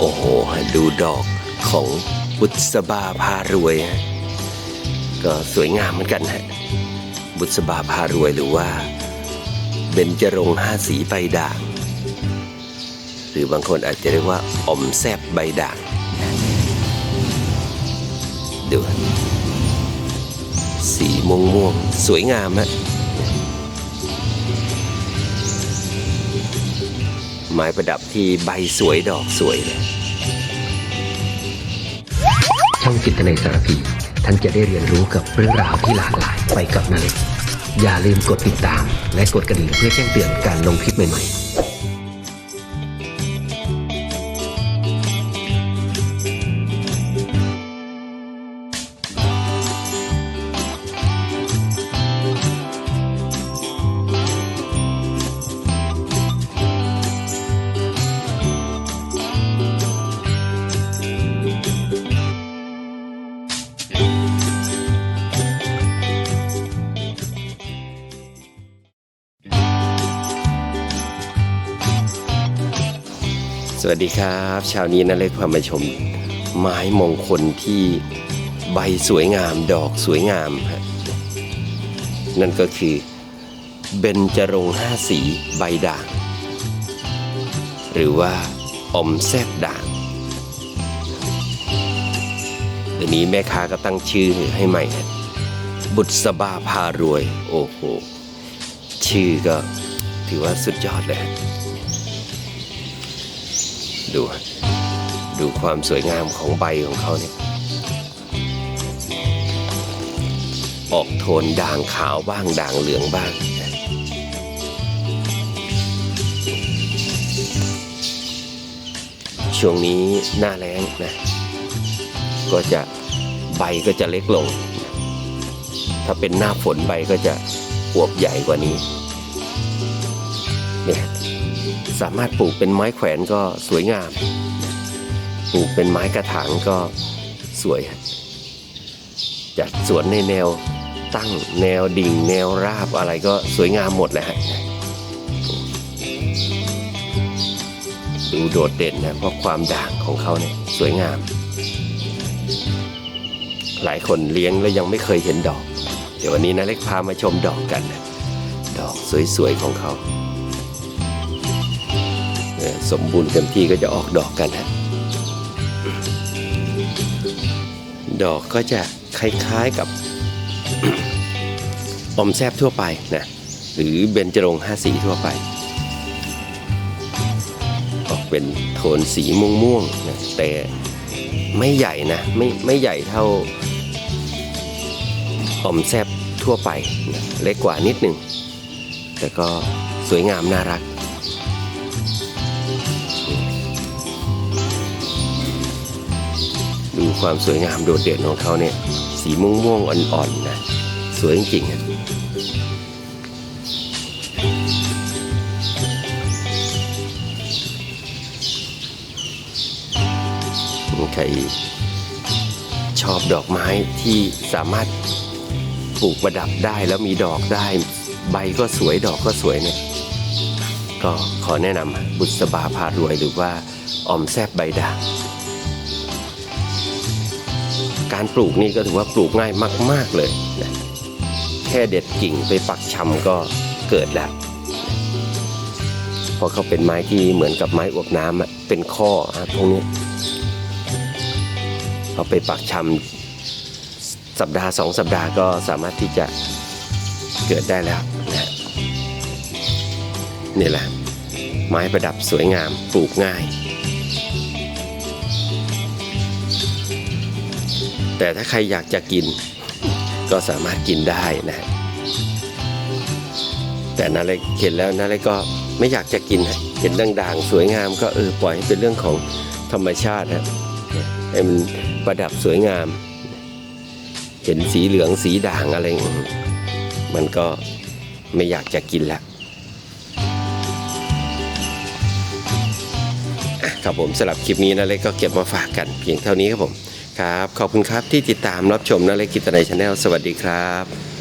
โอ้โห ดูดอกของบุษบาพารวยฮะก็สวยงามเหมือนกันฮะบุษบาพารวยหรือว่าเบญจรงห้าสีใบด่าง หรือบางคนอาจจะเรียกว่าอมแซบใบด่างดูสีม่วงม่วงๆสวยงามฮะ ไม้ประดับที่ใบสวยดอกสวยเลยช่องจิตในสารพี ท่านจะได้เรียนรู้กับเรื่องราวที่หลากหลายไปกับนาเล็กอย่าลืมกดติดตาม และกดกระดิ่งเพื่อแจ้งเตือนการลงคลิปใหม่ๆ สวัสดีครับเช้านี้นะเล็กพามาชม ไม้มงคลที่ใบสวยงามดอกสวยงามฮะนั่นก็คือเบญจรงค์ห้าสีใบด่าง หรือว่าอมแซบด่างเดี๋ยวนี้แม่ค้าก็ตั้งชื่อให้ใหม่ฮะบุษบาพารวย โอ้โห ชื่อก็ถือว่าสุดยอดเลยฮะ ดู ดูความสวยงามของใบของเขาเนี่ย ออกโทนด่างขาวบ้างด่างเหลืองบ้าง ช่วงนี้หน้าแล้งนะ ก็จะใบก็จะเล็กลง ถ้าเป็นหน้าฝนใบก็จะอวบใหญ่กว่านี้เนี่ย สามารถปลูกเป็นไม้แขวนก็สวยงาม ปลูกเป็นไม้กระถางก็สวย จัดสวนในแนวตั้งแนวดิ่งแนวราบอะไรก็สวยงามหมดนะฮะดูโดดเด่นนะเพราะความด่างของเขาเนี่ยสวยงาม หลายคนเลี้ยงแล้วยังไม่เคยเห็นดอก เดี๋ยววันนี้นะเล็กพามาชมดอกกันนะดอกสวยๆของเขา สมบูรณ์เต็มที่ก็จะออกดอกกันฮะดอกก็จะคล้ายๆกับอมแซบทั่วไปนะหรือเบญจรงห้าสีทั่วไป ออกเป็นโทนสีม่วงๆนะแต่ไม่ใหญ่นะไม่ไม่ใหญ่เท่าอมแซบทั่วไปนะเล็กกว่านิดหนึ่งแต่ก็สวยงามน่ารัก ความสวยงามโดดเด่นของเขาเนี่ย สีม่วงม่วงๆอ่อนๆนะ สวยจริงๆอะใครชอบดอกไม้ที่สามารถปลูกประดับได้แล้วมีดอกได้ ใบก็สวยดอกก็สวยเนี่ยก็ขอแนะนำบุษบาพารวยหรือว่าออมแซบใบด่าง การปลูกนี่ก็ถือว่าปลูกง่ายมาก ๆเลยนะแค่เด็ดกิ่งไปปักชำก็เกิดแล้วเพราะเขาเป็นไม้ที่เหมือนกับไม้อวบน้ำเป็นข้อครับพวกนี้เอาไปปักชำสัปดาห์สองสัปดาห์ก็สามารถที่จะเกิดได้แล้วนะนี่แหละ ไม้ประดับสวยงามปลูกง่าย แต่ถ้าใครอยากจะกิน ก็สามารถกินได้นะ แต่นาเล็กเห็นแล้วนาเล็กก็ไม่อยากจะกินเห็นด่างๆ สวยงามก็เออปล่อยให้เป็นเรื่องของธรรมชาติฮะให้มันประดับสวยงาม เห็นสีเหลืองสีด่างอะไรมันก็ไม่อยากจะกินแล้วอะครับผมสำหรับคลิปนี้นาเล็กก็เก็บมาฝากกันเพียงเท่านี้ครับผม ครับ ขอบคุณครับที่ติดตามรับชมนาเล็กกิตในชาแนลสวัสดีครับ